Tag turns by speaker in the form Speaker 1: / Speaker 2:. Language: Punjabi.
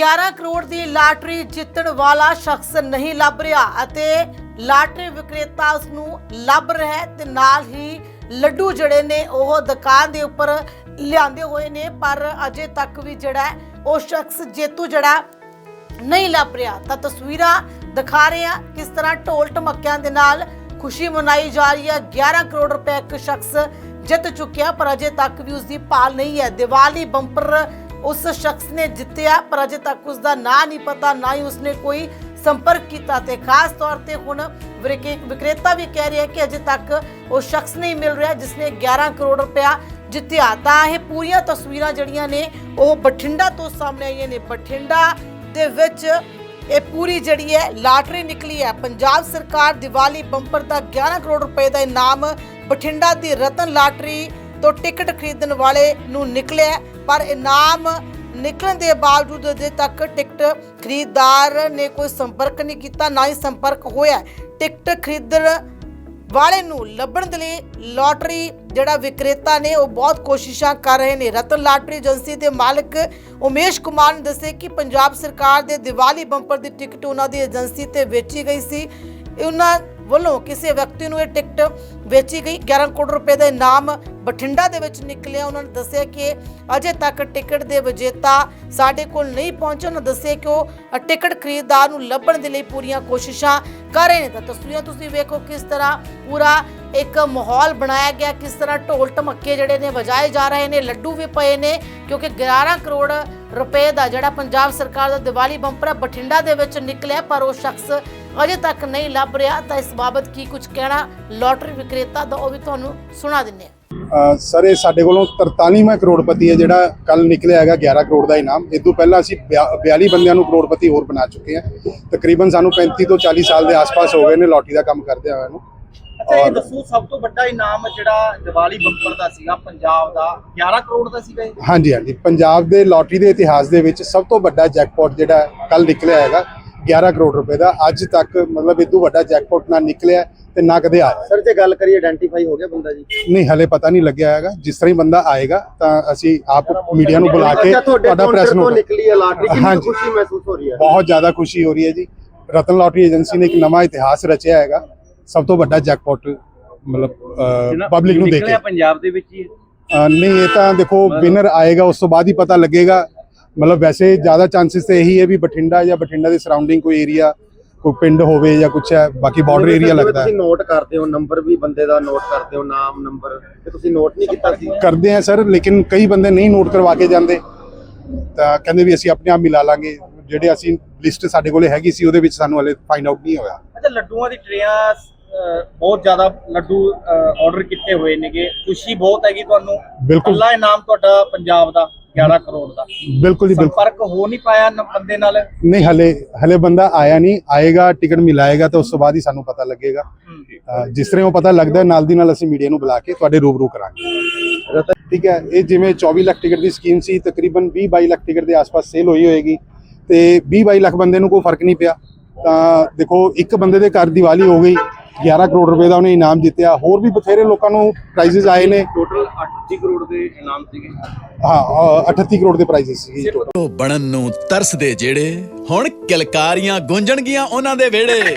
Speaker 1: 11 ਕਰੋੜ ਦੀ ਲਾਟਰੀ ਜਿੱਤਣ ਵਾਲਾ ਸ਼ਖਸ ਨਹੀਂ ਲੱਭ ਰਿਹਾ ਅਤੇ ਲਾਟਰੀ ਵਿਕਰੇਤਾ ਉਸ ਨੂੰ ਲੱਭ ਰਿਹਾ ਹੈ ਤੇ ਨਾਲ ਹੀ ਲੱਡੂ ਜਿਹੜੇ ਨੇ ਉਹ ਦੁਕਾਨ ਦੇ ਉੱਪਰ ਲਿਆਂਦੇ ਹੋਏ ਨੇ, ਪਰ ਅਜੇ ਤੱਕ ਵੀ ਜਿਹੜਾ ਉਹ ਸ਼ਖਸ ਜੇਤੂ ਜਿਹੜਾ ਨਹੀਂ ਲੱਭ ਰਿਹਾ। ਤਾਂ ਤਸਵੀਰਾਂ ਦਿਖਾ ਰਹੇ ਆ ਕਿਸ ਤਰ੍ਹਾਂ ਢੋਲ ਢਮੱਕਿਆਂ ਦੇ ਨਾਲ ਖੁਸ਼ੀ ਮਨਾਈ ਜਾ ਰਹੀ ਹੈ। 11 ਕਰੋੜ ਰੁਪਏ ਇੱਕ ਸ਼ਖਸ ਜਿੱਤ ਚੁੱਕਿਆ, ਪਰ ਅਜੇ ਤੱਕ ਵੀ ਉਸ ਦੀ ਭਾਲ ਨਹੀਂ ਹੈ। ਦੀਵਾਲੀ ਬੰਪਰ ਉਸ ਸ਼ਖਸ ਨੇ ਜਿੱਤਿਆ, ਪਰ ਅਜੇ ਤੱਕ ਉਸ ਦਾ ਨਾਂ ਨਹੀਂ ਪਤਾ, ਨਾ ਹੀ ਉਸਨੇ ਕੋਈ ਸੰਪਰਕ ਕੀਤਾ ਤੇ ਖਾਸ ਤੌਰ ਤੇ ਹੁਣ ਵਿਕਰੇ- ਵਿਕਰੇਤਾ ਵੀ ਕਹਿ ਰਿਹਾ ਕਿ ਅਜੇ ਤੱਕ ਉਹ ਸ਼ਖਸ ਨਹੀਂ ਮਿਲ ਰਿਹਾ ਜਿਸ ਨੇ 11 ਕਰੋੜ ਰੁਪਇਆ ਜਿੱਤਿਆ। ਤਾਂ ਇਹ ਪੂਰੀਆਂ ਤਸਵੀਰਾਂ ਜਿਹੜੀਆਂ ਨੇ, ਉਹ ਬਠਿੰਡਾ ਤੋਂ ਸਾਹਮਣੇ ਆਈਆਂ ਨੇ। ਬਠਿੰਡਾ ਦੇ ਵਿੱਚ ਇਹ ਪੂਰੀ ਜਿਹੜੀ ਹੈ ਲਾਟਰੀ ਨਿਕਲੀ ਹੈ। ਪੰਜਾਬ ਸਰਕਾਰ ਦੀਵਾਲੀ ਬੰਪਰ ਦਾ 11 ਕਰੋੜ ਰੁਪਏ ਦਾ ਇਨਾਮ ਬਠਿੰਡਾ ਦੀ ਰਤਨ ਲਾਟਰੀ ਤੋਂ ਟਿਕਟ ਖਰੀਦਣ ਵਾਲੇ ਨੂੰ ਨਿਕਲਿਆ ਪਰ ਇਨਾਮ ਨਿਕਲਣ ਦੇ ਬਾਵਜੂਦ ਅਜੇ ਤੱਕ ਟਿਕਟ ਖਰੀਦਦਾਰ ਨੇ ਕੋਈ ਸੰਪਰਕ ਨਹੀਂ ਕੀਤਾ, ਨਾ ਹੀ ਸੰਪਰਕ ਹੋਇਆ ਟਿਕਟ ਖਰੀਦਣ ਵਾਲੇ ਨੂੰ ਲੱਭਣ ਦੇ ਲਈ ਲਾਟਰੀ ਜਿਹੜਾ ਵਿਕਰੇਤਾ ਨੇ, ਉਹ ਬਹੁਤ ਕੋਸ਼ਿਸ਼ਾਂ ਕਰ ਰਹੇ ਨੇ। ਰਤਨ ਲਾਟਰੀ ਏਜੰਸੀ ਦੇ ਮਾਲਕ ਉਮੇਸ਼ ਕੁਮਾਰ ਨੇ ਦੱਸਿਆ ਕਿ ਪੰਜਾਬ ਸਰਕਾਰ ਦੇ ਦੀਵਾਲੀ ਬੰਪਰ ਦੀ ਟਿਕਟ ਉਹਨਾਂ ਦੀ ਏਜੰਸੀ ਤੇ ਵੇਚੀ ਗਈ ਸੀ। ਉਹਨਾਂ ਵੱਲੋਂ ਕਿਸੇ ਵਿਅਕਤੀ ਨੂੰ ਇਹ ਟਿਕਟ ਵੇਚੀ ਗਈ। 11 ਕਰੋੜ ਰੁਪਏ ਦਾ ਇਨਾਮ ਬਠਿੰਡਾ ਦੇ ਵਿੱਚ ਨਿਕਲਿਆ। ਉਹਨਾਂ ਨੇ ਦੱਸਿਆ ਕਿ ਅਜੇ ਤੱਕ ਟਿਕਟ ਦੇ ਵਿਜੇਤਾ ਸਾਡੇ ਕੋਲ ਨਹੀਂ ਪਹੁੰਚੇ। ਉਹਨਾਂ ਦੱਸਿਆ ਕਿ ਉਹ ਟਿਕਟ ਖਰੀਦਦਾਰ ਨੂੰ ਲੱਭਣ ਦੇ ਲਈ ਪੂਰੀਆਂ ਕੋਸ਼ਿਸ਼ਾਂ ਕਰ ਰਹੇ ਨੇ। ਤਾਂ ਤਸਵੀਰਾਂ ਤੁਸੀਂ ਵੇਖੋ ਕਿਸ ਤਰ੍ਹਾਂ ਪੂਰਾ ਇੱਕ ਮਾਹੌਲ ਬਣਾਇਆ ਗਿਆ। ਕਿਸ ਤਰ੍ਹਾਂ ਢੋਲ ਢਮੱਕੇ ਜਿਹੜੇ ਨੇ ਵਜਾਏ ਜਾ ਰਹੇ ਨੇ। ਲੱਡੂ ਵੀ ਪਏ ਨੇ, ਕਿਉਂਕਿ 11 ਕਰੋੜ ਰੁਪਏ ਦਾ ਜਿਹੜਾ ਪੰਜਾਬ ਸਰਕਾਰ ਦਾ ਦੀਵਾਲੀ ਬੰਪਰ ਹੈ, ਬਠਿੰਡਾ ਦੇ ਵਿੱਚ ਨਿਕਲਿਆ। ਪਰ ਉਹ ਸ਼ਖਸ ਅਜੇ ਤੱਕ ਨਹੀਂ ਲੱਭ ਰਿਹਾ ਤਾਂ ਇਸ ਬਾਬਤ ਕੀ ਕੁਝ ਕਹਿਣਾ? ਲੋਟਰੀ ਵਿਕਰੇਤਾ ਦਾ ਉਹ ਵੀ ਤੁਹਾਨੂੰ ਸੁਣਾ ਦਿੰਨੇ
Speaker 2: ਸਰ ਇਹ ਸਾਡੇ ਕੋਲੋਂ 43ਵਾਂ ਕਰੋੜਪਤੀ ਹੈ ਜਿਹੜਾ ਕੱਲ ਨਿਕਲਿਆ ਹੈਗਾ 11 ਕਰੋੜ ਦਾ ਇਨਾਮ। ਇਸ ਤੋਂ ਪਹਿਲਾਂ ਅਸੀਂ 42 ਬੰਦਿਆਂ ਨੂੰ ਕਰੋੜਪਤੀ ਹੋਰ ਬਣਾ ਚੁੱਕੇ ਹਾਂ। ਤਕਰੀਬਨ ਸਾਨੂੰ 35 ਤੋਂ 40 ਸਾਲ ਦੇ ਆਸ-ਪਾਸ ਹੋ ਗਏ ਨੇ ਲੋਟਰੀ ਦਾ ਕੰਮ ਕਰਦੇ ਹੋਏ ਨੂੰ।
Speaker 3: ਅੱਛਾ ਇਹ ਦੱਸੋ ਸਭ ਤੋਂ ਵੱਡਾ ਇਨਾਮ ਜਿਹੜਾ ਦੀਵਾਲੀ ਬੰਪਰ ਦਾ ਸੀਗਾ ਪੰਜਾਬ ਦਾ 11 ਕਰੋੜ ਦਾ ਸੀਗਾ ਇਹ?
Speaker 2: ਹਾਂਜੀ ਹਾਂਜੀ। ਪੰਜਾਬ ਦੇ ਲੋਟਰੀ ਦੇ ਇਤਿਹਾਸ ਦੇ ਵਿੱਚ ਸਭ ਤੋਂ ਵੱਡਾ ਜੈਕਪਾਟ ਜਿਹੜਾ ਕੱਲ ਨਿਕਲਿਆ ਹੈਗਾ 11 ਕਰੋੜ ਰੁਪਏ ਦਾ ਅੱਜ ਤੱਕ ਮਤਲਬ ਇਦੋਂ ਵੱਡਾ ਜੈਕਪਾਟ ਨਾ ਨਿਕਲਿਆ ਤੇ ਨਾ ਕਦੇ ਆਇਆ।
Speaker 3: ਸਰ ਜੇ ਗੱਲ ਕਰੀਏ ਆਇਡੈਂਟੀਫਾਈ ਹੋ ਗਿਆ ਬੰਦਾ ਜੀ?
Speaker 2: ਨਹੀਂ ਹਲੇ ਪਤਾ ਨਹੀਂ ਲੱਗਿਆ ਹੈਗਾ। ਜਿਸ ਤਰ੍ਹਾਂ ਹੀ ਬੰਦਾ ਆਏਗਾ ਤਾਂ ਅਸੀਂ ਆਪ ਮੀਡੀਆ ਨੂੰ ਬੁਲਾ ਕੇ
Speaker 3: ਤੁਹਾਡੇ
Speaker 2: ਪ੍ਰੈਸ ਨੂੰ
Speaker 3: ਨਿਕਲੀ ਹੈ ਲਾਟਰੀ ਕਿੰਨੀ। ਖੁਸ਼ੀ ਮਹਿਸੂਸ ਹੋ ਰਹੀ ਹੈ?
Speaker 2: ਬਹੁਤ ਜ਼ਿਆਦਾ ਖੁਸ਼ੀ ਹੋ ਰਹੀ ਹੈ ਜੀ। ਰਤਨ ਲਾਟਰੀ ਏਜੰਸੀ ਨੇ ਇੱਕ ਨਵਾਂ ਇਤਿਹਾਸ ਰਚਿਆ ਹੈਗਾ। ਸਭ ਤੋਂ ਵੱਡਾ ਜੈਕਪਾਟ ਮਤਲਬ ਪਬਲਿਕ ਨੂੰ ਦੇ ਕੇ।
Speaker 4: ਨਿਕਲਿਆ ਪੰਜਾਬ ਦੇ ਵਿੱਚ ਹੀ
Speaker 2: ਨਹੀਂ ਇਹ ਤਾਂ ਦੇਖੋ ਵਿਨਰ ਆਏਗਾ ਉਸ ਤੋਂ ਬਾਅਦ ਹੀ ਪਤਾ ਲੱਗੇਗਾ। ਮਤਲਬ ਵੈਸੇ ਜ਼ਿਆਦਾ ਚਾਂਸਸ ਤੇ ਇਹੀ ਹੈ ਵੀ ਬਠਿੰਡਾ ਜਾਂ ਬਠਿੰਡਾ ਦੇ ਸਰਾਊਂਡਿੰਗ ਕੋਈ ਏਰੀਆ ਕੋਈ ਪਿੰਡ ਹੋਵੇ ਜਾਂ ਕੁਛ ਹੈ ਬਾਕੀ ਬਾਰਡਰ ਏਰੀਆ
Speaker 3: ਤੁਸੀਂ
Speaker 2: ਲੱਗਦਾ ਹੈ।
Speaker 3: ਨੋਟ ਕਰਦੇ ਹੋ ਨੰਬਰ ਵੀ ਬੰਦੇ ਦਾ ਨੋਟ ਕਰਦੇ ਹੋ ਨਾਮ ਨੰਬਰ ਤੇ ਤੁਸੀਂ ਨੋਟ ਨਹੀਂ ਕੀਤਾ ਸੀ?
Speaker 2: ਕਰਦੇ ਆ ਸਰ ਲੇਕਿਨ ਕਈ ਬੰਦੇ ਨਹੀਂ ਨੋਟ ਕਰਵਾ ਕੇ ਜਾਂਦੇ। ਤਾਂ ਕਹਿੰਦੇ ਵੀ ਅਸੀਂ ਆਪਣੇ ਆਪ ਮਿਲਾ ਲਾਂਗੇ। ਜਿਹੜੇ ਅਸੀਂ ਲਿਸਟ ਸਾਡੇ ਕੋਲੇ ਹੈਗੀ ਸੀ ਉਹਦੇ ਵਿੱਚ ਸਾਨੂੰ ਹਲੇ ਫਾਈਂਡ ਆਊਟ ਨਹੀਂ ਹੋਇਆ।
Speaker 3: ਅੱਛਾ ਲੱਡੂਆਂ ਦੀ ਟਰੇਆਂ ਬਹੁਤ ਜ਼ਿਆਦਾ ਲੱਡੂ ਆਰਡਰ ਕੀਤੇ ਹੋਏ ਨੇਗੇ। ਖੁਸ਼ੀ ਬਹੁਤ ਹੈਗੀ ਤੁਹਾਨੂੰ।
Speaker 2: ਬਿਲਕੁਲ।
Speaker 3: ਅੱਲਾ ਇਨਾਮ ਤੁਹਾਡਾ ਪੰਜਾਬ ਦਾ। 11 ਕਰੋੜ ਦਾ।
Speaker 2: ਬਿਲਕੁਲ ਜੀ ਬਿਲਕੁਲ।
Speaker 3: ਸੰਪਰਕ ਹੋ ਨਹੀਂ ਪਾਇਆ ਨ- ਬੰਦੇ ਨਾਲ?
Speaker 2: ਨਹੀਂ ਹਲੇ ਹਲੇ ਬੰਦਾ ਆਇਆ ਨਹੀਂ। ਆਏਗਾ ਟਿਕਟ ਮਿਲਾਏਗਾ ਤਾਂ ਉਸ ਤੋਂ ਬਾਅਦ ਹੀ ਸਾਨੂੰ ਪਤਾ ਲੱਗੇਗਾ। ਅਹ ਜਿਸ ਤਰ੍ਹਾਂ ਉਹ ਪਤਾ ਲੱਗਦਾ ਹੈ, ਨਾਲ ਦੀ ਨਾਲ ਅਸੀਂ ਮੀਡੀਆ ਨੂੰ ਬੁਲਾ ਕੇ ਤੁਹਾਡੇ ਰੂਬਰੂ ਕਰਾਂਗੇ। ਠੀਕ ਹੈ ਇਹ ਜਿਵੇਂ 24 ਲੱਖ ਟਿਕਟ ਦੀ ਸਕੀਮ ਸੀ ਤਕਰੀਬਨ 20 22 ਲੱਖ ਟਿਕਟ ਦੇ ਆਸ-ਪਾਸ ਸੇਲ ਹੋਈ ਹੋਏਗੀ ਤੇ 20 22 ਲੱਖ ਬੰਦੇ ਨੂੰ ਕੋਈ ਫ਼ਰਕ ਨਹੀਂ ਪਿਆ। ਤਾਂ ਦੇਖੋ ਇੱਕ ਬੰਦੇ ਦੇ ਘਰ ਦੀਵਾਲੀ ਹੋ ਗਈ 11 ਕਰੋੜ ਰੁਪਏ ਦਾ ਉਹਨੇ ਇਨਾਮ ਜਿੱਤਿਆ। ਹੋਰ ਵੀ ਬਥੇਰੇ ਲੋਕਾਂ ਨੂੰ ਪ੍ਰਾਈਜ਼ਸ ਆਏ ਨੇ।
Speaker 4: ਟੋਟਲ 38 ਕਰੋੜ ਦੇ ਇਨਾਮ ਸੀਗੇ।
Speaker 2: ਹਾਂ ਅਹ 38 ਕਰੋੜ ਦੇ ਪ੍ਰਾਈਜ਼ਸ ਸੀ ਜੀ total।
Speaker 5: ਉਹ ਬਣਨ ਨੂੰ ਤਰਸਦੇ ਜਿਹੜੇ ਹੁਣ ਕਿਲਕਾਰੀਆਂ ਗੂੰਜਣਗੀਆਂ ਉਹਨਾਂ ਦੇ ਵਿਹੜੇ।